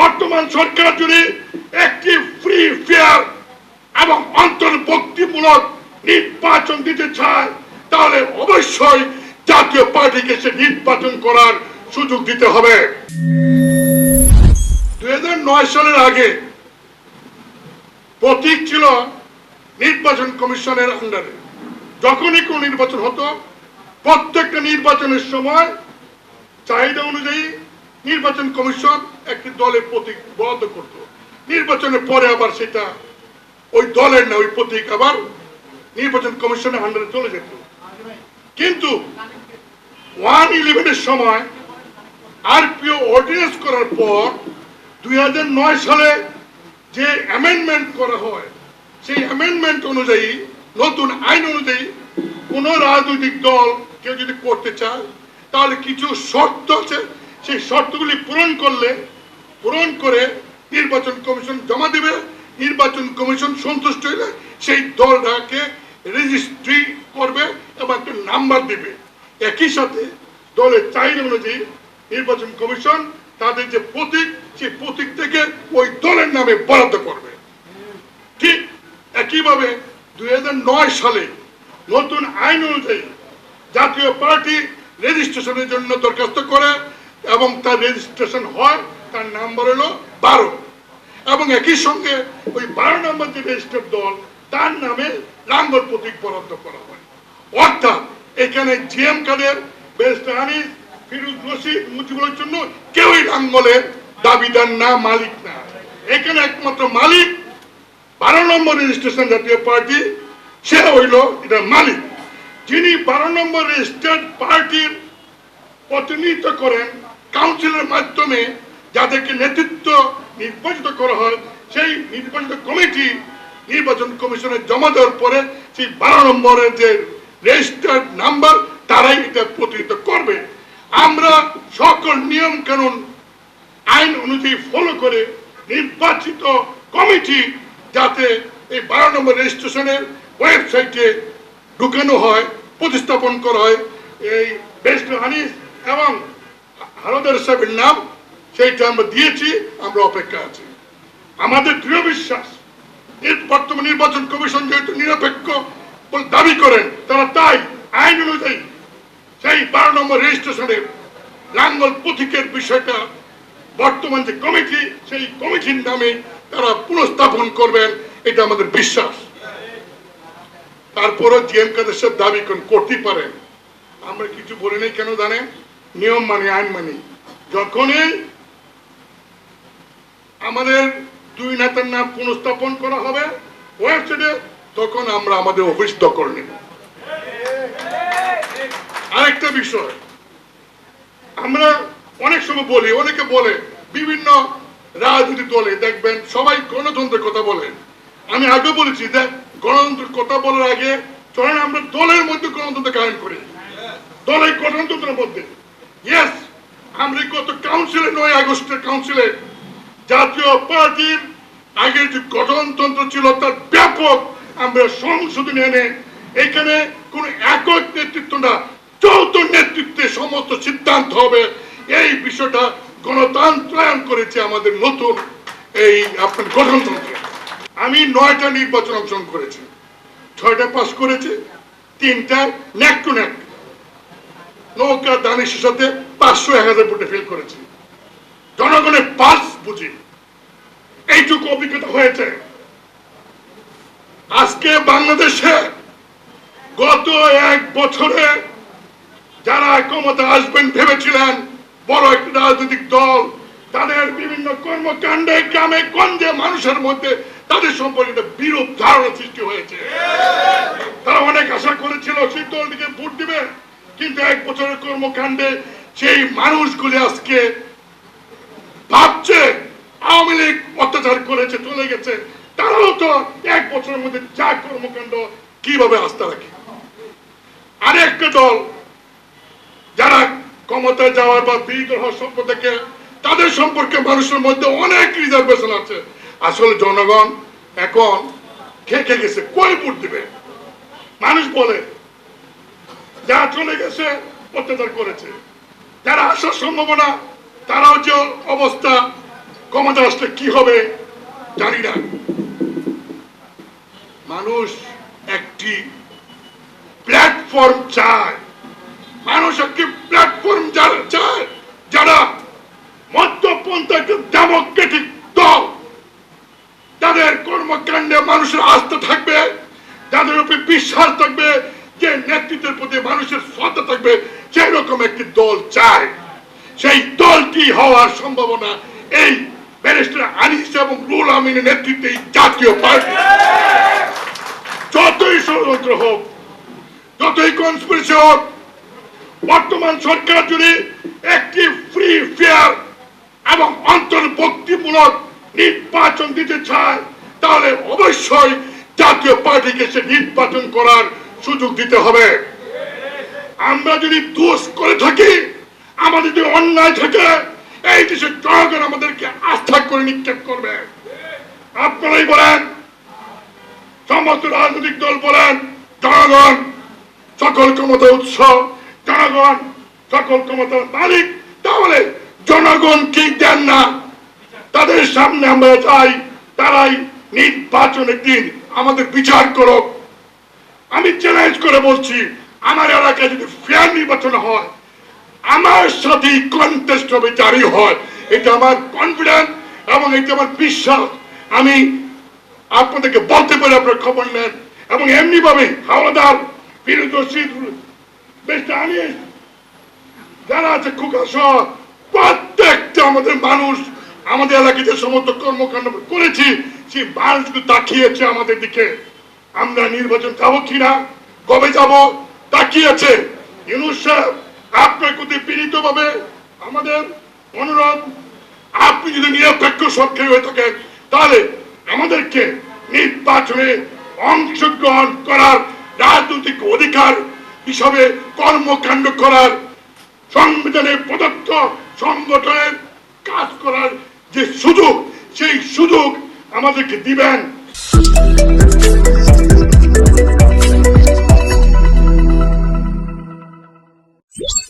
বর্তমান সরকার যদি একটি ফ্রি ফেয়ার এবং অন্তর্ভুক্তিমূলক নির্বাচন দিতে চায়, তাহলে অবশ্যই জাতীয় পার্টিকে সে নির্বাচন করার সুযোগ দিতে হবে। দু হাজার নয় সালের আগে প্রতীক ছিল নির্বাচন কমিশনের আন্ডারে। যখনই কোন নির্বাচন হতো, প্রত্যেকটা নির্বাচনের সময় চাহিদা অনুযায়ী নির্বাচন কমিশন একটি দলের প্রতীক বরাদ্দ করত। নির্বাচনের পরে আবার সেটা ওই দলের না, ওই প্রতীক আবার নির্বাচন কমিশনের আন্ডারে চলে যেত। কিন্তু ওয়ান ইলেভেনের সময় আরপিও অর্ডিনেন্স করার পর দুই নয় সালে যে অ্যামেন্ডমেন্ট করা হয়, সেই অ্যামেন্ডমেন্ট অনুযায়ী, নতুন আইন অনুযায়ী কোন রাজনৈতিক দল কেউ যদি করতে চায়, তাহলে কিছু শর্ত আছে সেই শর্তগুলি পূরণ করলে, পূরণ করে নির্বাচন কমিশন জমা দেবে, নির্বাচন কমিশন সন্তুষ্ট হলে সেই দলটাকে রেজিস্ট্রি করবে এবং একটা নাম্বার দেবে। একই সাথে দলের চাহিদা অনুযায়ী নির্বাচন কমিশন তাদের যে প্রতীক, সেই প্রতীক থেকে ওই দলের নামে বরাদ্দ করবে। ঠিক একইভাবে দুই নয় সালে নতুন আইন অনুযায়ী জাতীয় পার্টি রেজিস্ট্রেশনের জন্য দরখাস্ত করে এবং তার রেজিস্ট্রেশন হয়, তার নাম্বার হলো বারো। এবং একই সঙ্গে ওই বারো নম্বর যে রেজিস্টার্ড দল, তার নামে লাঙ্গল প্রতীক বরাদ্দ করা হয়। অর্থাৎ এখানে জিএম কাদের ফিরুজ রশিদ মুজিবুলের জন্য কেউই লাঙ্গলের দাবিদার না, মালিক না। এখানে একমাত্র মালিক বারো নম্বর রেজিস্ট্রেশন জাতীয় পার্টি, সে হইল এটা মালিক। যিনি বারো নম্বর রেজিস্টার্ড পার্টির প্রতিনিধিত্ব করেন কাউন্সিলের মাধ্যমে যাদেরকে নেতৃত্ব নির্বাচিত করা হয়, সেই নির্বাচিত কমিটি নির্বাচন কমিশনে জমা দেওয়ার পরে সেই বারো নম্বরের যে রেজিস্টার্ড নাম্বার, তারাই এটা প্রতিনিধিত্ব করবে। আমরা সকল নিয়ম কানুন আইন অনুযায়ী ফলো করে নির্বাচিত কমিটি যাতে এই বারো নম্বর রেজিস্ট্রেশনের ওয়েবসাইটে ঢুকানো হয়, প্রতিস্থাপন করা হয়। এই বেস্ট হানিস এবং হারদার সাহেবের নাম সেইটা আমরা দিয়েছি, আমরা অপেক্ষা আছি। আমাদের দৃঢ় বিশ্বাস বর্তমান নির্বাচন কমিশন যেহেতু নিরপেক্ষ দাবি করেন, তারা তাই আইন অনুযায়ী সেই বারো নম্বর রেজিস্ট্রেশনের লাঙ্গল প্রতীকের বিষয়টা, বর্তমান যে কমিটি, সেই কমিটির নামে তারা পুনঃস্থাপন করবেন, এটা আমাদের বিশ্বাস। তারপরও জিএম কাদের সাহেব দাবি করতেই পারেন। আমরা কিছু বলি নাই কেন জানেন? নিয়ম মানি আইন মানি। যখনই আমাদের দুই নেতার নাম পুনঃস্থাপন করা হবে ওয়েবসাইটে তখন আমরা আমাদের অফিস দখল নেব। আরেকটা বিষয়, আমরা অনেক সময় বলি, অনেকে বলে, বিভিন্ন রাজনীতি দলে, দেখবেন সবাই গণতন্ত্রের কথা বলেন আমি আগে বলেছি যে, গণতন্ত্রের কথা বলার আগে, চলেন আমরা দলের মধ্যে গণতন্ত্র কায়েম করি। দলের গণতন্ত্রের মধ্যে। ইয়েস আমরা গত কাউন্সিলে নয় আগস্টের কাউন্সিলে জাতীয় পার্টির আগের যে গঠনতন্ত্র ছিল তার ব্যাপক। আমরা সংশোধনী এনে এখানে কোন একক নেতৃত্ব না, যৌথ নেতৃত্বে সমস্ত সিদ্ধান্ত হবে। এই বিষয়টা গণতন্ত্রায়ন করেছে আমাদের নতুন এই আপনার গঠনতন্ত্রে। আমি নয়টা নির্বাচন অংশগ্রহণ করেছি। ছয়টা পাস করেছে, তিনটা ন্যাক টু ন্যাক নৌকা দানিশের সাথে পাঁচশো এক হাজার ভোটে ফেল করেছি। জনগণের পাস বুঝি। এইটুকু অভিজ্ঞতা হয়েছে। আজকে বাংলাদেশে গত এক বছরে যারা ক্ষমতা আসবেন ভেবেছিলেন, বড় একটি রাজনৈতিক দল, তাদের বিভিন্ন কর্মকাণ্ডে, গ্রামে, গঞ্জে, মানুষের মধ্যে তাদের সম্পর্কে একটা বিরূপ ধারণা সৃষ্টি হয়েছে। তারা অনেক আশা করেছিল সেই দলটিকে ভোট দিবে। কিন্তু এক বছরের কর্মকাণ্ডে সেই মানুষগুলি আজকে ভাবছে, আওয়ামী লীগ অত্যাচার করেছে, চলে গেছে। তারাও তো এক বছরের মধ্যে যা কর্মকাণ্ড কীভাবে আস্থা রাখে। আরেকটা দল যারা ক্ষমতায় যাওয়ার বা বিরোধী হওয়ার থেকে তাদের সম্পর্কে মানুষের মধ্যে অনেক রিজার্ভেশন আছে। আসলে জনগণ এখন খেকে গেছে, কই ভোট দিবে? মানুষ বলে যা চলে গেছে, অত্যাচার করেছে। যারা আসার সম্ভাবনা, তারাও যে অবস্থা ক্ষমতা আসলে কি হবে, জানি না। মানুষ একটি প্ল্যাটফর্ম চায়। মানুষ একটি প্ল্যাটফর্ম যারা চায়, যারা মধ্যপন্থা ডেমোক্রেটিক দল। তাদের কর্মকাণ্ডে মানুষের আস্থা থাকবে, তাদের উপরে বিশ্বাস থাকবে যে নেতৃত্বের প্রতি মানুষের শ্রদ্ধা থাকবে সেই রকম একটি দল চায়। সেই দলটি হওয়ার সম্ভাবনা এই ব্যারিস্টার আনিস এবং রুল আমিনের নেতৃত্বে জাতীয় পার্টি। যতই ষড়যন্ত্র হোক, যতই কনস্পিরেসি হোক, বর্তমান সরকার যদি একটি ফ্রি ফেয়ার এবং অন্তর্ভুক্তিমূলক নির্বাচন দিতে চায়, তাহলে অবশ্যই জাতীয় পার্টিকে সে নির্বাচন করার সুযোগ দিতে হবে। আমরা যদি দোষ করে থাকি, আমাদের যদি অন্যায় থাকে, এই দেশের জনগণ আমাদেরকে আস্থা করে নিক্ষেপ করবে। আপনারাই বলেন, সমস্ত রাজনৈতিক দল বলেন জনগণ সকল ক্ষমতা উৎস জনগণ সকল ক্ষমতার মালিক, তাহলে জনগণ কি দেন না? তাদের সামনে আমরা চাই তারাই নির্বাচনের দিন আমাদের বিচার করুক। আমি চ্যালেঞ্জ করে বলছি, আমার এলাকায় যদি ফেয়ার নির্বাচন হয়, আমার সাথে কন্টেস্ট হবে জারি হয়, এটা আমার কনফিডেন্স এবং এটা আমার বিশ্বাস। আমি আপনাদেরকে বলতে পারি, আপনার খবর নেন। এবং এমনি ভাবে হাওলাদার, বিরোধী যারা আছে খুকা সহ প্রত্যেকটা আমাদের মানুষ, আমাদের এলাকায় যে সমস্ত কর্মকাণ্ড করেছি, সেই মানুষগুলো তাকিয়েছে আমাদের দিকে। আমরা নির্বাচন যাব কিনা, কবে যাব তাকিয়েছে ইউনুস সাহেব, আপনার প্রতি পীড়িত ভাবে আমাদের অনুরোধ, আপনি যদি নিরপেক্ষ সরকারি হয়ে থাকেন, তাহলে আমাদেরকে নির্বাচনে অংশগ্রহণ করার রাজনৈতিক অধিকার হিসাবে কর্মকাণ্ড করার সংবিধানে প্রদত্ত সংগঠনের কাজ করার যে সুযোগ, সেই সুযোগ আমাদেরকে দিবেন।